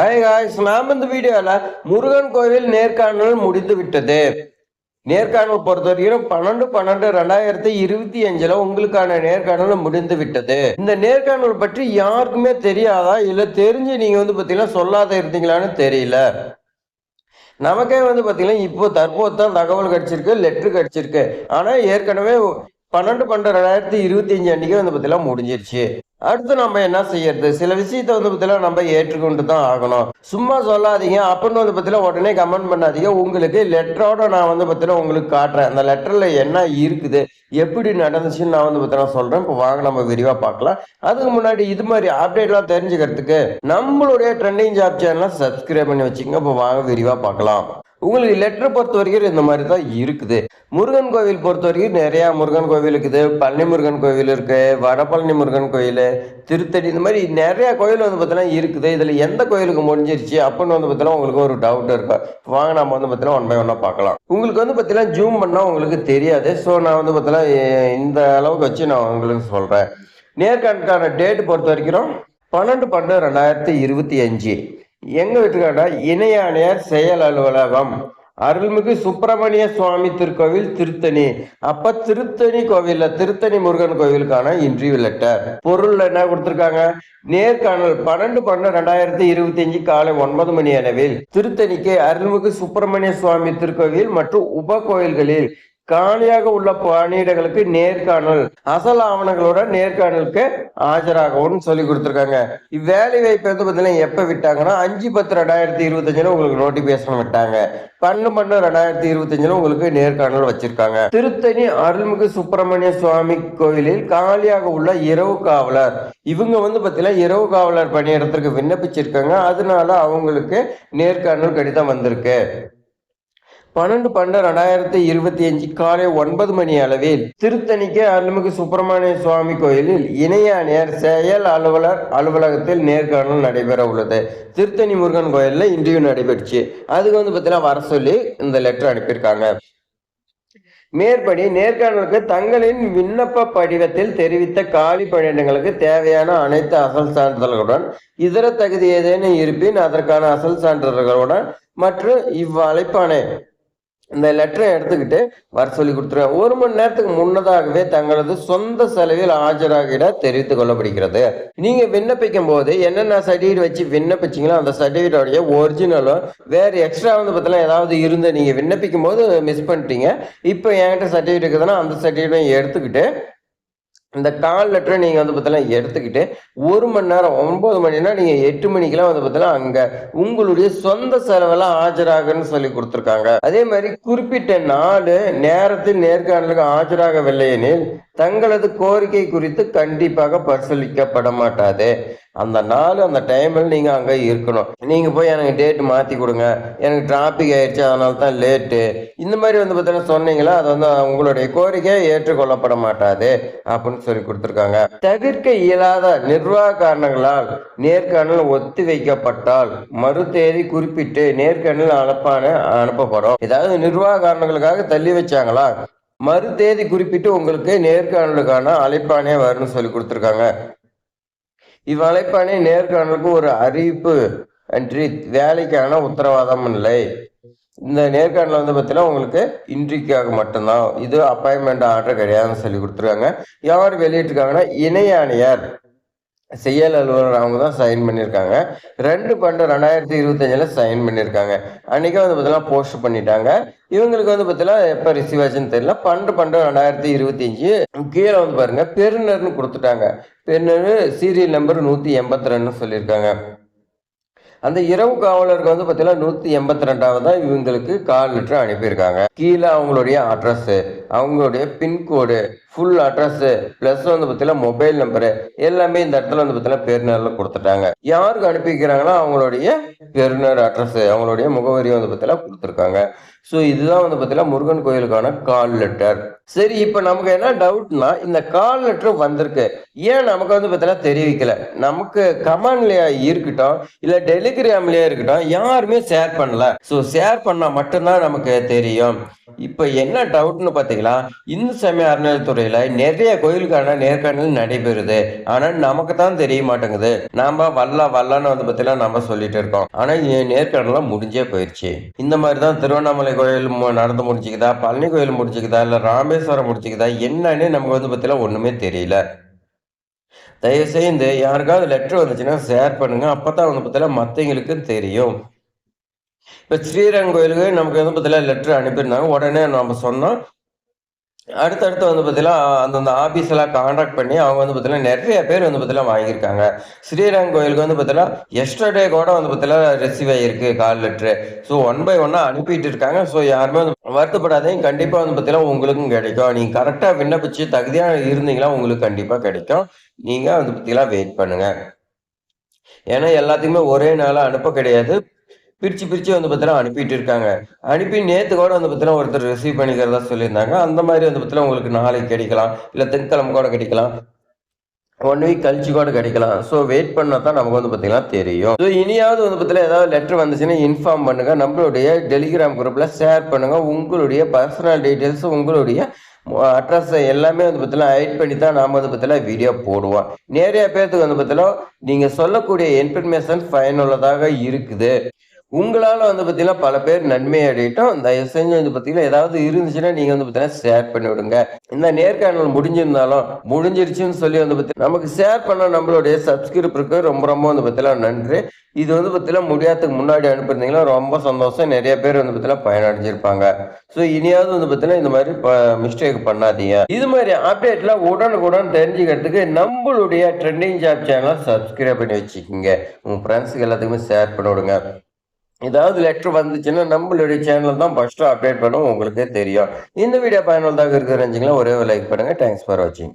Hi guys நாம் இந்த வீடியோல முருகன் கோவில் நேர்காணல் முடிந்து விட்டது. நேர்காணல் பொறுத்த வரைக்கும் பன்னெண்டு பன்னெண்டு ரெண்டாயிரத்தி இருபத்தி அஞ்சுல உங்களுக்கான நேர்காணல் முடிந்து விட்டது. இந்த நேர்காணல் பற்றி யாருக்குமே தெரியாதா? இல்ல தெரிஞ்சு நீங்க வந்து பாத்தீங்கன்னா சொல்லாத இருந்தீங்களான்னு தெரியல. நமக்கே வந்து பாத்தீங்கன்னா இப்போ தற்போது தான் தகவல் கிடைச்சிருக்கு லெட்ரு கிடைச்சிருக்கு. ஆனா ஏற்கனவே பன்னெண்டு பன்னெண்டு ரெண்டாயிரத்தி இருபத்தி அஞ்சு அன்னைக்கு வந்து பாத்தீங்கன்னா முடிஞ்சிருச்சு. அடுத்து நம்ம என்ன செய்யறது? சில விஷயத்த வந்து பத்திலாம் நம்ம ஏற்றுக்கொண்டு தான் ஆகணும். சும்மா சொல்லாதீங்க. அப்படின்னு வந்து பத்தில உடனே கமெண்ட் பண்ணாதீங்க. உங்களுக்கு லெட்டரோட நான் வந்து பத்தில உங்களுக்கு காட்டுறேன். அந்த லெட்டர்ல என்ன இருக்குது? எப்படி நடந்துச்சுன்னு நான் வந்து பத்தில சொல்றேன். இப்போ வாங்க நம்ம விரிவா பார்க்கலாம். அதுக்கு முன்னாடி இது மாதிரி அப்டேட்லாம் தெரிஞ்சுக்கிறதுக்கு நம்மளுடைய ட்ரெண்டிங் ஜாப் சேனலை சப்ஸ்கிரைப் பண்ணி வச்சுங்க இப்போ வாங்க விரிவா பார்க்கலாம். உங்களுக்கு லெட்டர் பொறுத்த வரைக்கும் இந்த மாதிரி தான் இருக்குது. முருகன் கோவில் பொறுத்த வரைக்கும் நிறையா முருகன் கோவில் இருக்குது. பழனி முருகன் கோவில் இருக்குது வடபழனி முருகன் கோயில் திருத்தணி இந்த மாதிரி நிறையா கோயில் வந்து பார்த்தீங்கன்னா இருக்குது. இதில் எந்த கோயிலுக்கு முடிஞ்சிருச்சு அப்படின்னு வந்து பார்த்தீங்கன்னா உங்களுக்கு ஒரு டவுட் இருக்கும். வாங்க நம்ம வந்து பார்த்தீங்கன்னா ஒன் பை ஒன்னாக பார்க்கலாம். உங்களுக்கு வந்து பார்த்தீங்கன்னா ஜூம் பண்ணால் உங்களுக்கு தெரியாது. ஸோ நான் வந்து பார்த்தீங்கன்னா இந்த அளவுக்கு வச்சு நான் உங்களுக்கு சொல்கிறேன் நேர்காணலுக்கான டேட் பொறுத்த வரைக்கும் பன்னெண்டு பன்னெண்டு ரெண்டாயிரத்தி இருபத்தி அஞ்சு. எங்க விட்டுக்காட்டா இணையாணையார் செயல் அலுவலகம். அருள்மிகு சுப்பிரமணிய சுவாமி திருக்கோவில் திருத்தணி. அப்ப திருத்தணி கோவில்ல திருத்தணி முருகன் கோவிலுக்கான இன்டர்வியூ லெட்டர் பொருள் என்ன கொடுத்திருக்காங்க? நேர்காணல் பன்னெண்டு பன்னெண்டு ரெண்டாயிரத்தி இருபத்தி அஞ்சு காலை ஒன்பது மணி அளவில் திருத்தணிக்கு அருள்மிகு சுப்பிரமணிய சுவாமி திருக்கோவில் மற்றும் உப கோயில்களில் காலியாக உள்ள பணியிடங்களுக்கு நேர்காணல் அசல் ஆவணங்களோட நேர்காணலுக்கு ஆஜராகவும் சொல்லி கொடுத்துருக்காங்க. இவ்வேலை வாய்ப்பு வந்து பார்த்தீங்கன்னா எப்போ விட்டாங்கன்னா அஞ்சு பத்து ரெண்டாயிரத்தி இருபத்தஞ்சுல உங்களுக்கு நோட்டிபிகேஷன் விட்டாங்க. பன்னெண்டு பன்னெண்டு ரெண்டாயிரத்தி இருபத்தஞ்சுல உங்களுக்கு நேர்காணல் வச்சிருக்காங்க. திருத்தணி அருள்மிகு சுப்பிரமணிய சுவாமி கோயிலில் காலியாக உள்ள இரவு காவலர். இவங்க வந்து பார்த்தீங்கன்னா இரவு காவலர் பணியிடத்திற்கு விண்ணப்பிச்சிருக்காங்க. அதனால அவங்களுக்கு நேர்காணல் கடிதம் வந்திருக்கு. பன்னெண்டு பன்னெண்டு ரெண்டாயிரத்தி இருபத்தி அஞ்சு காலை ஒன்பது மணி அளவில் திருத்தணிக்கு அருள்மிகு சுப்பிரமணிய சுவாமி கோயிலில் இணையாணையர் செயல் அலுவலர் அலுவலகத்தில் நேர்காணல் நடைபெற உள்ளது. திருத்தணி முருகன் கோயிலில் இன்டர்வியூ நடைபெற்றுச்சு அதுக்கு வந்து பார்த்தீங்கன்னா வர சொல்லி இந்த லெட்டர் அனுப்பியிருக்காங்க. மேற்படி நேர்காணலுக்கு தங்களின் விண்ணப்ப படிவத்தில் தெரிவித்த காலி பணியிடங்களுக்கு தேவையான அனைத்து அசல் சான்றிதழ்களுடன் இதர தகுதி ஏதேனும் இருப்பின் அதற்கான அசல் சான்றிதழ்களுடன் மற்றும் இவ்வழைப்பானை இந்த லெட்டரை எடுத்துக்கிட்டு வர சொல்லி கொடுத்துருவேன். ஒரு மணி நேரத்துக்கு முன்னதாகவே தங்களது சொந்த செலவில் ஆஜராகிட தெரிவித்து கொள்ளப்படுகிறது. நீங்க விண்ணப்பிக்கும் போது என்னென்ன சர்டிஃபிகேட் வச்சு விண்ணப்பிச்சிங்களோ அந்த சர்டிஃபிகேட்டோடைய ஒரிஜினலும் வேற எக்ஸ்ட்ரா வந்து பார்த்தீங்கன்னா ஏதாவது இருந்து நீங்க விண்ணப்பிக்கும் போது மிஸ் பண்ணிட்டீங்க. இப்போ என்கிட்ட சர்டிஃபிகேட் இருக்குதுன்னா அந்த சர்டிஃபிகேட்டையும் எடுத்துக்கிட்டு இந்த கால் லெட்டரை நீங்கள் வந்து பார்த்தீங்கன்னா எடுத்துக்கிட்டு ஒரு மணி நேரம் ஒன்பது மணினா நீங்கள் எட்டு மணிக்கெல்லாம் வந்து பார்த்தீங்கன்னா அங்கே உங்களுடைய சொந்த செலவெல்லாம் ஆஜராகன்னு சொல்லி கொடுத்துருக்காங்க. அதே மாதிரி குறிப்பிட்ட நாலு நேரத்தில் நேர்காணலுக்கு ஆஜராகவில்லை எனில் தங்களது கோரிக்கை குறித்து கண்டிப்பாக பரிசீலிக்கப்பட மாட்டாது அந்த நாள் அந்த டைமில் நீங்கள் அங்கே இருக்கணும். நீங்கள் போய் எனக்கு டேட் மாற்றி கொடுங்க. எனக்கு டிராஃபிக் ஆயிடுச்சு அதனால தான் லேட்டு இந்த மாதிரி வந்து பார்த்தீங்கன்னா சொன்னீங்களா அது வந்து உங்களுடைய கோரிக்கையை ஏற்றுக்கொள்ளப்பட மாட்டாது அப்படின்னு சொல்லி கொடுத்துருக்காங்க. தவிர்க்க இயலாத நிர்வாக காரணங்களால் நேர்காணல் ஒத்தி வைக்கப்பட்டால் மறு தேதி குறிப்பிட்டு நேர்காணல் அனுப்பான அனுப்பப்படும். ஏதாவது நிர்வாக காரணங்களுக்காக தள்ளி வச்சாங்களா? மறு தேதி குறிப்பிட்டு உங்களுக்கு நேர்காணலுக்கான அழைப்பானே வரும்னு சொல்லி கொடுத்துருக்காங்க. இவ்வழைப்பானே நேர்காணலுக்கு ஒரு அறிவிப்பு அன்றி வேலைக்கான உத்தரவாதம் இல்லை. இந்த நேர்காணல் வந்து பார்த்தீங்கன்னா உங்களுக்கு இன்றைக்காக மட்டும்தான். இது அப்பாயின்மெண்ட் ஆர்டர் கிடையாதுன்னு சொல்லி கொடுத்துருக்காங்க. யார் வெளியிட்டிருக்காங்கன்னா இணையாணையர் செயல் அலுவலர் அவங்க தான் சைன் பண்ணியிருக்காங்க. ரெண்டு பன்னெண்டு ரெண்டாயிரத்தி இருபத்தஞ்சில் சைன் பண்ணியிருக்காங்க. அன்றைக்கே வந்து பார்த்தீங்கன்னா போஸ்ட் பண்ணிட்டாங்க. இவங்களுக்கு வந்து பார்த்தீங்கன்னா எப்போ ரிசீவ் ஆச்சுன்னு தெரியல. பன்னெண்டு பன்னெண்டு ரெண்டாயிரத்தி இருபத்தஞ்சு. கீழே வந்து பாருங்க பெருநர்னு கொடுத்துட்டாங்க. பெருநர் சீரியல் நம்பர் நூற்றி எண்பத்தி ரெண்டுன்னு சொல்லியிருக்காங்க. அந்த இரவு காவலருக்கு வந்து பார்த்தீங்கன்னா நூற்றி எண்பத்தி ரெண்டாவது தான் இவங்களுக்கு கால் லெட்டர் அனுப்பியிருக்காங்க. கீழே அவங்களுடைய அட்ரஸ் அவங்களுடைய பின்கோடு ஃபுல் அட்ரஸ் ப்ளஸ் வந்து பார்த்தீங்கன்னா மொபைல் நம்பரு எல்லாமே இந்த இடத்துல வந்து பார்த்தீங்கன்னா பெருநரில் கொடுத்துட்டாங்க. யாருக்கு அனுப்பிக்கிறாங்கன்னா அவங்களுடைய பெருநர் அட்ரஸ் அவங்களுடைய முகவரி வந்து பார்த்தீங்கன்னா கொடுத்துருக்காங்க. ஸோ இதுதான் வந்து பார்த்தீங்கன்னா முருகன் கோயிலுக்கான கால் லெட்டர். சரி இப்ப நமக்கு என்ன டவுட்னா இந்த கால் லெட்டர் வந்திருக்கு. ஏன் நமக்கு வந்து பார்த்தீங்கன்னா தெரிவிக்கல? நமக்கு கமெண்ட்லயா இருக்கட்டும் இல்ல டெலிகிராம்லயா இருக்கட்டும் யாருமே ஷேர் பண்ணல. ஸோ ஷேர் பண்ணா மட்டும்தான் நமக்கு தெரியும். இப்ப என்ன டவுட்னு பாத்தீங்களா? இந்து சமய அறநிலையத்துறையில நிறைய கோயிலுக்கான நேர்காணல் நடைபெறுது. ஆனா நமக்கு தான் தெரிய மாட்டேங்குது. நாம வல்ல வல்லன்னு வந்து பார்த்தீங்கன்னா நம்ம சொல்லிட்டு இருக்கோம். ஆனா நேர்காணலாம் முடிஞ்சே போயிடுச்சு இந்த மாதிரி தான் திருவண்ணாமலை கோயில் நடந்து முடிஞ்சுக்குதா? பழனி கோயில் முடிஞ்சுக்குதா? இல்ல ராமேஸ்வரம் முடிச்சுக்குதா? என்னன்னு நமக்கு வந்து பார்த்தீங்கன்னா ஒண்ணுமே தெரியல. தயவு செய்து யாருக்காவது லெட்டர் வந்துச்சுன்னா ஷேர் பண்ணுங்க. அப்பதான் வந்து பார்த்தீங்கன்னா மற்றவங்களுக்கு தெரியும். இப்போ ஸ்ரீரங்கம் கோயிலுக்கு நமக்கு வந்து பார்த்தீங்கன்னா லெட்டர் அனுப்பியிருந்தாங்க. உடனே நம்ம சொன்னோம். அடுத்தடுத்து வந்து பார்த்தீங்கன்னா அந்தந்த ஆஃபீஸ் எல்லாம் காண்டாக்ட் பண்ணி அவங்க வந்து பார்த்தீங்கன்னா நிறைய பேர் வந்து பார்த்தீங்கன்னா வாங்கியிருக்காங்க. ஸ்ரீரங்கம் கோயிலுக்கு வந்து பார்த்தீங்கன்னா எஸ்டர்டே கூட வந்து பார்த்தீங்கன்னா ரிசீவ் ஆகியிருக்கு call letter so one by ஒன்னாக அனுப்பிட்டு இருக்காங்க. ஸோ யாருமே வந்து வருத்தப்படாதீங்க. கண்டிப்பாக வந்து பார்த்தீங்கன்னா உங்களுக்கும் கிடைக்கும். நீங்கள் கரெக்டாக விண்ணப்பிச்சு தகுதியாக இருந்தீங்கன்னா உங்களுக்கு கண்டிப்பாக கிடைக்கும். நீங்கள் வந்து பார்த்தீங்கன்னா வெயிட் பண்ணுங்கள் ஏன்னா எல்லாத்துக்குமே ஒரே நாளாக அனுப்ப கிடையாது. பிரித்து பிரித்து வந்து பார்த்தீங்கன்னா அனுப்பிட்டு இருக்காங்க அனுப்பி நேற்று கூட வந்து பார்த்தீங்கன்னா ஒருத்தர் ரிசீவ் பண்ணிக்கிறதா சொல்லியிருந்தாங்க. அந்த மாதிரி வந்து பார்த்தீங்கன்னா உங்களுக்கு நாளைக்கு கிடைக்கலாம். இல்லை திங்கக்கிழமை கூட கிடைக்கலாம். ஒன் வீக் கழிச்சு கூட கிடைக்கலாம். ஸோ வெயிட் பண்ணால் தான் நமக்கு வந்து பார்த்தீங்கன்னா தெரியும். ஸோ இனியாவது வந்து பார்த்தீங்கன்னா ஏதாவது லெட்டர் வந்துச்சுன்னா இன்ஃபார்ம் பண்ணுங்க. நம்மளுடைய டெலிகிராம் குரூப்பில் ஷேர் பண்ணுங்க. உங்களுடைய பர்சனல் டீட்டெயில்ஸ் உங்களுடைய அட்ரஸ் எல்லாமே வந்து பார்த்தீங்கன்னா ஹைட் பண்ணி தான் நாம் வந்து பார்த்தீங்கன்னா வீடியோ போடுவோம். நிறைய பேர்த்துக்கு வந்து பார்த்தீங்கன்னா நீங்கள் சொல்லக்கூடிய இன்ஃபர்மேஷன் பயனுள்ளதாக இருக்குது. உங்களால் வந்து பார்த்தீங்கன்னா பல பேர் நன்மை அடையிட்டோம். தயவு செஞ்சு வந்து பார்த்தீங்கன்னா ஏதாவது இருந்துச்சுன்னா நீங்கள் வந்து பார்த்தீங்கன்னா ஷேர் பண்ணி விடுங்க இந்த நேர்காணல் முடிஞ்சிருந்தாலும் முடிஞ்சிருச்சுன்னு சொல்லி வந்து பார்த்தீங்கன்னா நமக்கு ஷேர் பண்ண நம்மளுடைய சப்ஸ்கிரிப்பருக்கு ரொம்ப ரொம்ப வந்து பார்த்தீங்கன்னா நன்றி. இது வந்து பார்த்தீங்கன்னா முடியாததுக்கு முன்னாடி அனுப்பியிருந்தீங்கன்னா ரொம்ப சந்தோஷம். நிறைய பேர் வந்து பார்த்தீங்கன்னா பயனடைஞ்சிருப்பாங்க. ஸோ இனியாவது வந்து பார்த்தீங்கன்னா இந்த மாதிரி மிஸ்டேக் பண்ணாதீங்க. இது மாதிரி அப்டேட்லாம் உடனுக்குடன் தெரிஞ்சுக்கிறதுக்கு நம்மளுடைய ட்ரெண்டிங் ஜாப் சேனலை சப்ஸ்கிரைப் பண்ணி வச்சுக்கோங்க. உங்கள் ஃப்ரெண்ட்ஸுக்கு எல்லாத்துக்குமே ஷேர் பண்ணி விடுங்க ஏதாவது லெட்டர் வந்துச்சுன்னா நம்மளுடைய சேனல் தான் ஃபஸ்ட்டு அப்டேட் பண்ணுவோம் உங்களுக்கே தெரியும். இந்த வீடியோ பயனுள்ளதாக இருக்கிற ஒரே ஒரு லைக் பண்ணுங்கள் தேங்க்ஸ் ஃபார் வாட்சிங்